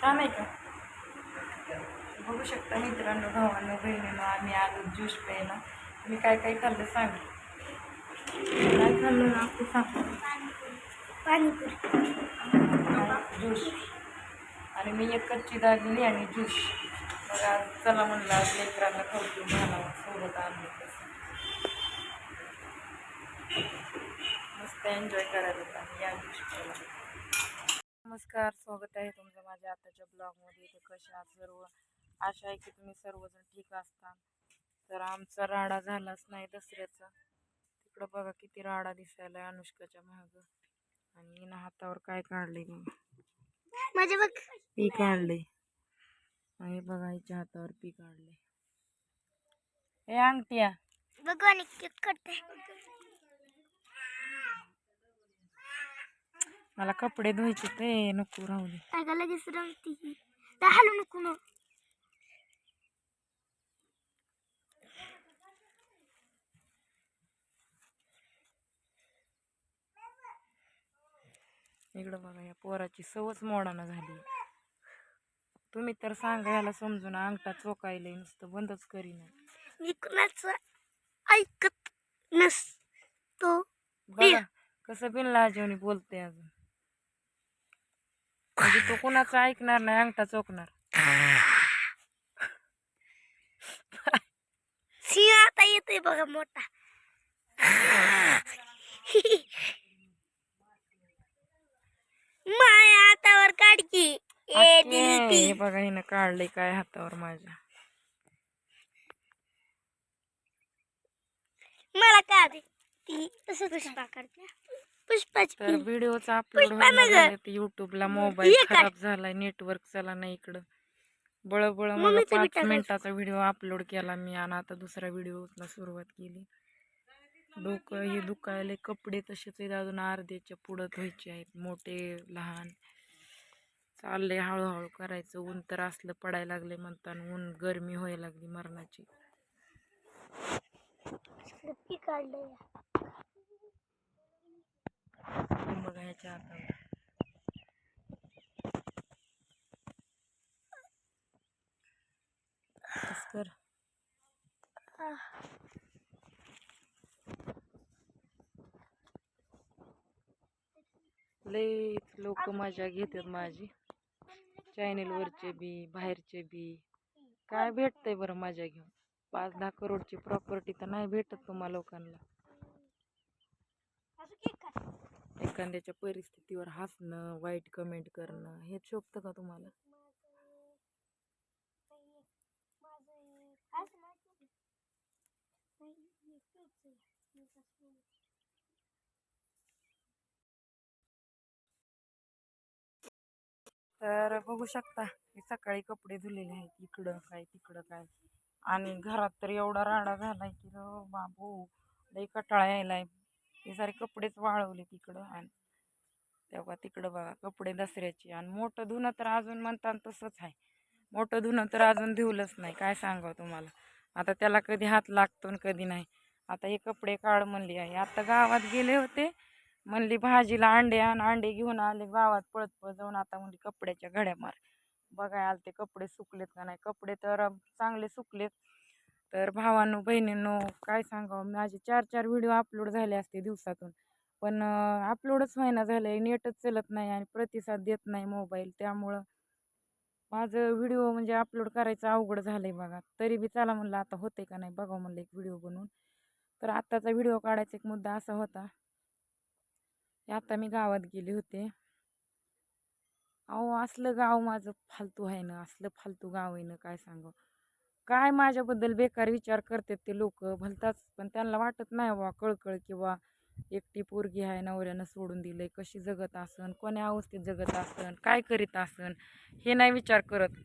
छान आहे का बघू शकता मित्रांनो भावांनो बहिणीनं आम्ही आलो ज्यूस प्यायला. तुम्ही काय काय खाल्लं सांग. काय खाल्लं ना तू सांग. पाणीपुरी ज्यूस. आणि मी एक कच्ची दागिनी आणि ज्यूस. मग आज चला म्हणलं आज लेकरांना खाऊ घालावं. सोबत आणलं तसं. मस्त एन्जॉय करायला होता. या ज्यूस प्यायला. नमस्कार स्वागत आहे तुमचं माझ्या आताच्या ब्लॉगमध्ये. तर कशा आहात सर्व? आशा आहे की तुम्ही सर्वजण ठीक असता. तर आमचा राडा झालाच नाही दसऱ्याचा. तिकडं बघा किती राडा दिसायला अनुष्काच्या मागं. आणि हिनं हातावर काय काढले बघा. माझे बघ. पी काढले आणि बघा हिच्या हातावर पी काढले हे अंगठ्या बघ आणि केक करते मला कपडे धुवायचे ते नको राहू दे. अगं लगेच रंगती हलू नको ना इकडं बघा या पोराची सवच मोडाना झाली. तुम्ही तर सांगा याला समजून अंगठा चोकायले नुसतं बंदच करीना. मी कुणाचं ऐकत नसतो. बघा कसं बिनलाजेवणी बोलते अजून. म्हणजे तो कुणाचं ऐकणार नाही अंगठा चोकणार सिंह आता येतोय बघा मोठा. माया हातावर काढकी ए हे बघा हिनं काढलंय काय हातावर माझ्या. मला का दे? ती तसं पुष्पा काढते. तर. व्हिडिओचा अपलोड पुष्पा नगर. युट्यूबला मोबाईल काय? खराब झालाय नेटवर्क चला नाही इकडं बळबळ मला मम्मीचं पाच. मिनिटाचा व्हिडिओ अपलोड केला मी आणि आता दुसरा व्हिडिओला सुरुवात केली डोकं हे दुखायले कपडे तसेच आहेत अजून अर्ध्याच्या पुढं धुवायचे आहेत मोठे लहान चाललंय हळूहळू करायचं ऊन तर असलं पडायला लागले म्हणताना ऊन गरमी व्हायला लागली मरणाची पी काढलंय बघा ह्याच्या हातावर बस कर लयच लोक मज़ा घेतात माझी. चॅनेलवरचे बी, बाहेरचे बी. काय भेटतंय बरं मज़ा घेऊन? पाच दहा करोडची प्रॉपर्टी तर नाही भेटत तुम्हा लोकांना. एखाद्याच्या परिस्थितीवर हसणं वाईट कमेंट करणं हे शोभतं का तुम्हाला? तर बघू शकता हे सकाळी कपडे धुलेले आहेत. इकडं काय तिकडं काय. आणि घरात तर एवढा राडा झालाय की बाबू लई कटाळा यायलाय. हे सारे कपडेच वाळवले तिकडं आणि तेव्हा तिकडं बघा कपडे दसऱ्याचे आणि मोठं धुणं तर अजून म्हणतात तसंच आहे. मोठं धुणं तर अजून धुवलंच नाही. काय सांगावं तुम्हाला? आता त्याला कधी हात लागतो आणि कधी नाही. आता हे कपडे काढ म्हणली आहे. आता गावात गेले होते. म्हणली भाजीला अंडे आण. अंडे घेऊन आले. गावात पळत पळत जाऊन आता म्हणली कपड्याच्या घड्या मार बघाय आले ते कपडे सुकलेत का नाही? कपडे तर चांगले सुकलेत. तर भावांनो बहिणींनो काय सांगावं? माझे चार चार व्हिडिओ अपलोड झाले असते दिवसातून. पण अपलोडच व्हायना झालं आहे नेटच चलत नाही आणि प्रतिसाद देत नाही मोबाईल त्यामुळं माझं व्हिडिओ म्हणजे अपलोड करायचं अवघड झालं आहे बघा. तरी बी चला म्हणलं आता होते का नाही? बघावं म्हणलं एक व्हिडिओ बनवून. तर आत्ताचा व्हिडिओ काढायचा एक मुद्दा असा होता. की आता मी गावात गेले होते. अहो असलं गाव माझं फालतू आहे ना? असलं फालतू गाव आहे ना? काय सांगू काय माझ्याबद्दल बेकार विचार करतात ते लोक? भलताच पण त्यांना वाटत नाही बा कळकळ किंवा एकटी पोरगी आहे नवऱ्यानं सोडून दिलंय. कशी जगत असन? कोण्या अवस्थेत जगत असन? काय करीत असन? हे नाही विचार करत.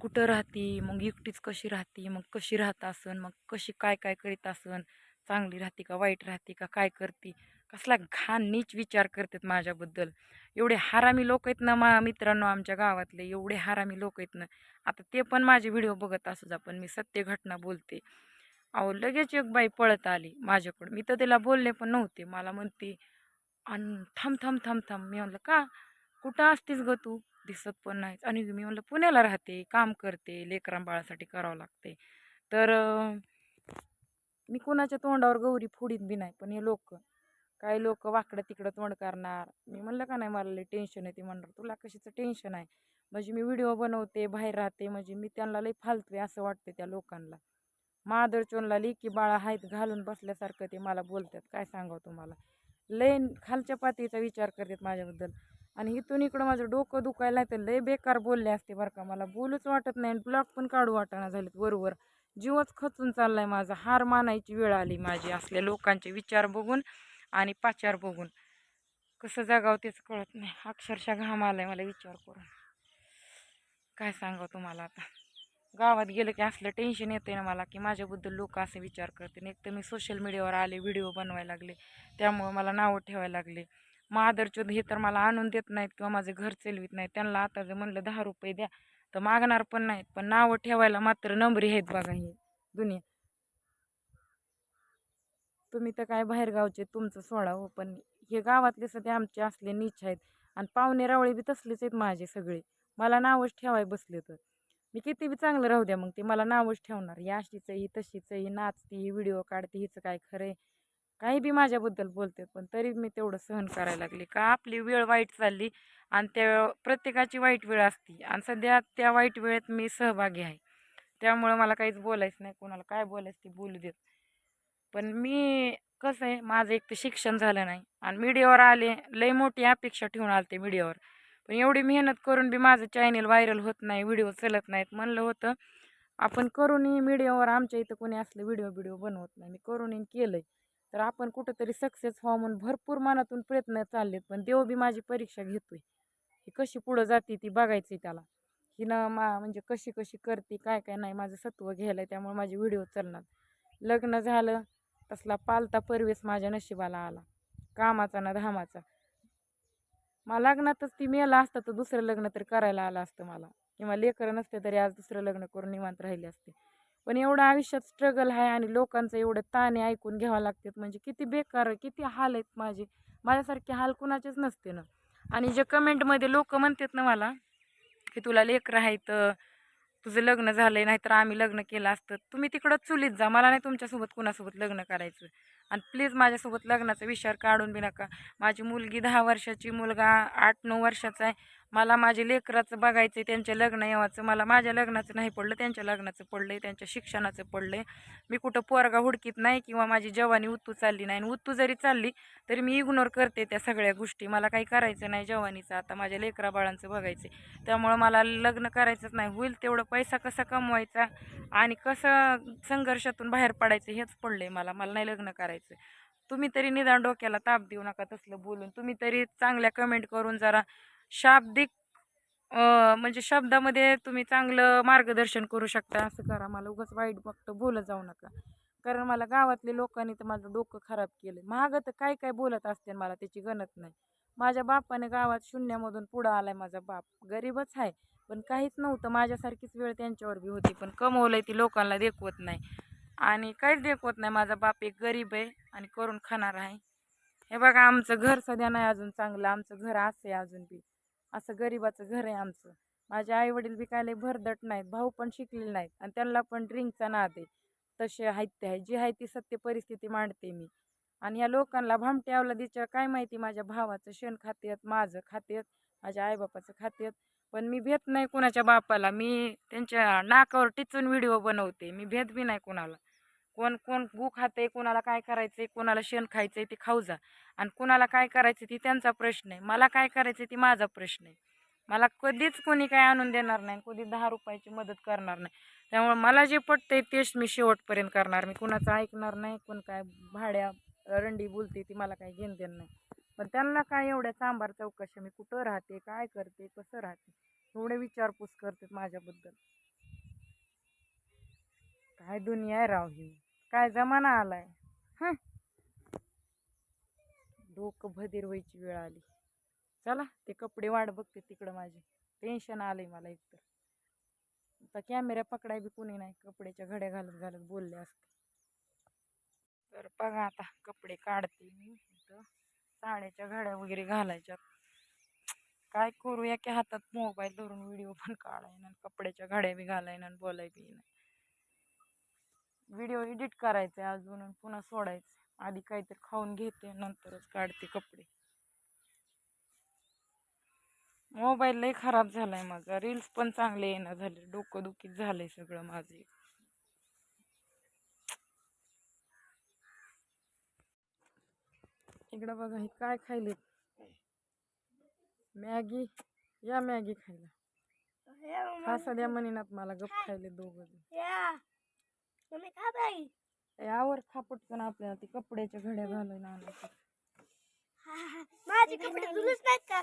कुठं राहती? मग एकटीच कशी राहती? मग कशी राहत असन? मग कशी काय काय करीत असन? चांगली राहते का वाईट राहते का काय करते? कसला घाण नीच विचार करतात माझ्याबद्दल. एवढे हारामी लोक आहेत ना मा मित्रांनो आमच्या गावातले एवढे हारामी लोक आहेत ना. आता ते पण माझे व्हिडिओ बघत असू पण मी सत्य घटना बोलते. अहो लगेच एक बाई पळत आली माझ्याकडं मी तर तिला बोलले पण नव्हते. मला म्हणते आणि थांब थांब थांब थांब. मी म्हणलं का? कुठं असतीस गं तू? दिसत पण नाहीच आणि मी म्हणलं पुण्याला राहते काम करते लेकरां बाळासाठी करावं लागते तर मी कोणाच्या तोंडावर गौरी फुडीत बी नाही पण हे लोक काही लोक वाकडं तिकडं तोंड करणार. मी म्हणलं का नाही मला लई टेन्शन ते म्हणणार. तुला कशाचं टेन्शन आहे? म्हणजे मी व्हिडिओ बनवते बाहेर राहते म्हणजे मी त्यांना लई फालतू आहे असं वाटते त्या लोकांना. मादरचोनला की बाळा हायत घालून बसल्यासारखं ते मला बोलतात. काय सांगावं तुम्हाला? लय खालच्या पातळीचा विचार करतात माझ्याबद्दल. आणि इथून इकडं माझं डोकं दुखायला तर लय बेकार बोलले असते बरं का मला. बोलूच वाटत नाही आणि ब्लॉग पण काढू वाटना झालेत बरोबर जीवच खचून चाललाय माझा. हार मानायची वेळ आली माझी. असल्या लोकांचे विचार बघून आणि पाचार बघून. कसं जगावं तेच कळत नाही. अक्षरशः घाम आलाय मला विचार करून. काय सांगावं तुम्हाला आता? गावात गेलं की असलं टेन्शन येते ना मला की माझ्याबद्दल लोक असे विचार करते एक तर मी सोशल मीडियावर आले व्हिडिओ बनवायला लागले. त्यामुळं मला नावं ठेवायला लागले. मादरचोद हे तर मला आणून देत नाहीत किंवा माझं घर चालवित नाहीत. त्यांना आता जर म्हणलं दहा रुपये द्या तर मागणार पण नाहीत. पण नावं ठेवायला मात्र नंबरी आहेत बघा हे दुनिया. तुम्ही तर काय बाहेरगावचे तुमचं सोडा हो पण हे गावातले सध्या आमचे असले नीच आहेत आणि पाहुणे रावळे बी तसलेच आहेत माझे सगळे. मला नावच ठेवाय बसले तर. मी किती बी चांगलं राहू द्या मग ते मला नावच ठेवणार. ही अशीच ही तशीच ही नाचते ही व्हिडिओ काढते हिचं काय खरं आहे काही बी माझ्याबद्दल बोलते पण तरी मी तेवढं सहन करायला लागले. का आपली वेळ वाईट चालली आणि त्या प्रत्येकाची वाईट वेळ असते आणि सध्या त्या वाईट वेळेत मी सहभागी आहे. त्यामुळं मला काहीच बोलायचं नाही. कोणाला काय बोलायचं ते बोलू देत. पण मी कसं आहे माझं एक तर शिक्षण झालं नाही आणि मीडियावर आले लई मोठी अपेक्षा ठेवून आले ते मीडियावर. पण एवढी मेहनत करून बी माझं चॅनेल व्हायरल होत नाही व्हिडिओ चलत नाहीत. म्हणलं होतं आपण करूनही मीडियावर आमच्या इथं कोणी असलं व्हिडिओ बिडिओ बनवत नाही. मी करूनही केलं आहे तर आपण कुठंतरी सक्सेस व्हा म्हणून भरपूर मनातून प्रयत्न चाललेत पण देव बी माझी परीक्षा घेतोय. ही कशी पुढं जाते ती बघायची त्याला. हिनं मा म्हणजे कशी कशी करते काय काय नाही माझं सत्व घ्यायला त्यामुळे माझे व्हिडिओ चालणार. लग्न झालं तसला पालता परवेस माझ्या नशिबाला आला. कामाचा ना धामाचा. मला लग्नातच ती मेला असतं तर दुसरं लग्न तरी करायला आलं असतं मला. किंवा लेकरं नसते तरी आज दुसरं लग्न करून निवांत राहिले असते. पण एवढं आयुष्यात स्ट्रगल आहे आणि लोकांचं एवढं ताणे ऐकून घ्यावं लागतात म्हणजे किती बेकार किती हाल आहेत माझे. माझ्यासारखे हाल कुणाचेच नसते ना. आणि जे कमेंटमध्ये लोक म्हणतात ना मला की तुला लेकरं आहेत तुझं लग्न झालंय नाहीतर आम्ही लग्न केलं असतं. तुम्ही तिकडं चुलीत जा. मला नाही तुमच्यासोबत कुणासोबत लग्न करायचं. आणि प्लीज माझ्यासोबत लग्नाचा विचार काढून बी नका. माझी मुलगी दहा वर्षाची मुलगा आठ नऊ वर्षाचा आहे. मला माझ्या लेकराचं बघायचं आहे त्यांच्या लग्न यावाचं. मला माझ्या लग्नाचं नाही पडलं त्यांच्या लग्नाचं पडलं आहे त्यांच्या शिक्षणाचं पडलं आहे मी कुठं पोरगा हुडकीत नाही किंवा माझी जवानी उत्तू चालली नाही. आणि उत्तू जरी चालली तरी मी इग्नोर करते त्या सगळ्या गोष्टी. मला काही करायचं नाही जवानीचं. आता माझ्या लेकरा बाळांचं बघायचं आहे त्यामुळं मला लग्न करायचंच नाही. होईल तेवढं पैसा कसा कमवायचा आणि कसं संघर्षातून बाहेर पडायचं हेच पडलं आहे मला. मला नाही लग्न करायचं तुम्ही तरी निदान डोक्याला ताप देऊ नका तसलं बोलून. तुम्ही तरी चांगल्या कमेंट करून जरा शाब्दिक म्हणजे शब्दामध्ये तुम्ही चांगलं मार्गदर्शन करू शकता. असं करा. मला उगाच वाईट फक्त बोलत जाऊ नका. कारण मला गावातले लोकांनी तर माझं डोकं खराब केलं. मागं तर काय काय बोलत असते मला त्याची गणत नाही. माझ्या बापाने गावात शून्यामधून पुढं आलाय माझा बाप. गरीबच आहे. पण काहीच नव्हतं. माझ्यासारखीच वेळ त्यांच्यावर बी होती. पण कमवलंय ती लोकांना देखवत नाही. आणि काहीच देखवत नाही. माझा बाप एक गरीब आहे आणि करून खाणार आहे. हे बघा आमचं घर सध्या नाही अजून चांगलं. आमचं घर असं आहे अजून बी. असं गरिबाचं घर आहे आमचं. माझे आई वडील बी काय भरदट नाहीत भाऊ पण शिकलेले नाहीत आणि त्यांना पण ड्रिंकचा नाद आहे. तसे आहेत ते आहे. जी आहे ती सत्य परिस्थिती मांडते मी. आणि या लोकांना भामटे अवलादीच्या काय माहिती माझ्या भावाचं शेण खातेत माझं खातेत माझ्या आईबापाचं खातेत पण मी भेत नाही कुणाच्या बापाला. मी त्यांच्या नाकावर टिचून व्हिडिओ बनवते. मी भेद बी नाही कुणाला. कोण कोण गू खाते कोणाला काय करायचंय कोणाला शेण खायचंय ते खाऊ जा. आणि कोणाला काय करायचं ती त्यांचा प्रश्न आहे. मला काय करायचं ती माझा प्रश्न आहे. मला कधीच कोणी काय आणून देणार नाही कधी दहा रुपयाची मदत करणार नाही. त्यामुळे मला जे पटतंय तेच मी शेवटपर्यंत करणार. मी कुणाचं ऐकणार नाही कोण काय भाड्या रंडी बोलते ती मला काय घेणं देणं नाही. पण त्यांना काय एवढ्या सांबार चौकशा मी कुठं राहते काय करते कसं राहते? एवढे विचारपूस करते माझ्याबद्दल. काय दुनिया आहे राव ही? काय जमाना आलाय? हं? डोकं भदीर व्हायची वेळ आली. चला ते कपडे वाट बघते तिकडं माझे. टेन्शन आलंय मला एकतर. आता कॅमेरा पकडाय बी कोणी नाही कपड्याच्या घड्या घालत घालत बोलले असते. तर बघा आता कपडे काढते मी इथं. साड्याच्या घड्या वगैरे घालायच्यात. काय करूया की हातात मोबाईल धरून व्हिडिओ पण काढायना आणि कपड्याच्या घड्या बी घालायना आणि बोलाय बी नाही. व्हिडिओ एडिट करायचा अजून पुन्हा सोडायचं. आधी काहीतरी खाऊन घेते नंतरच काढते कपडे. मोबाईल लय खराब झालाय माझा. रील्स पण चांगले येणं झाले. डोकं दुखीत झालंय सगळं माझं इकडं बघा हे काय खायले? मॅगी. या मॅगी खायला. खासा द्या म्हणीनात मला गप खायले दोघं तुम्ही खा बाई? यावर खा पटकन आपल्याला ते कपड्याच्या घड्या घालून आणायचं हा. माझे कपडे धुलूच नाहीत का?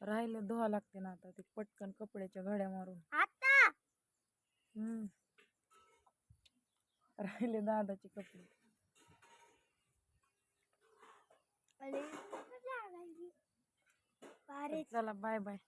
राहिले धुवा लागते ना आता ते पटकन कपड्याच्या घड्या मारून. आता हम्म. राहिले दादाचे कपडे. अरे, चला बाय बाय.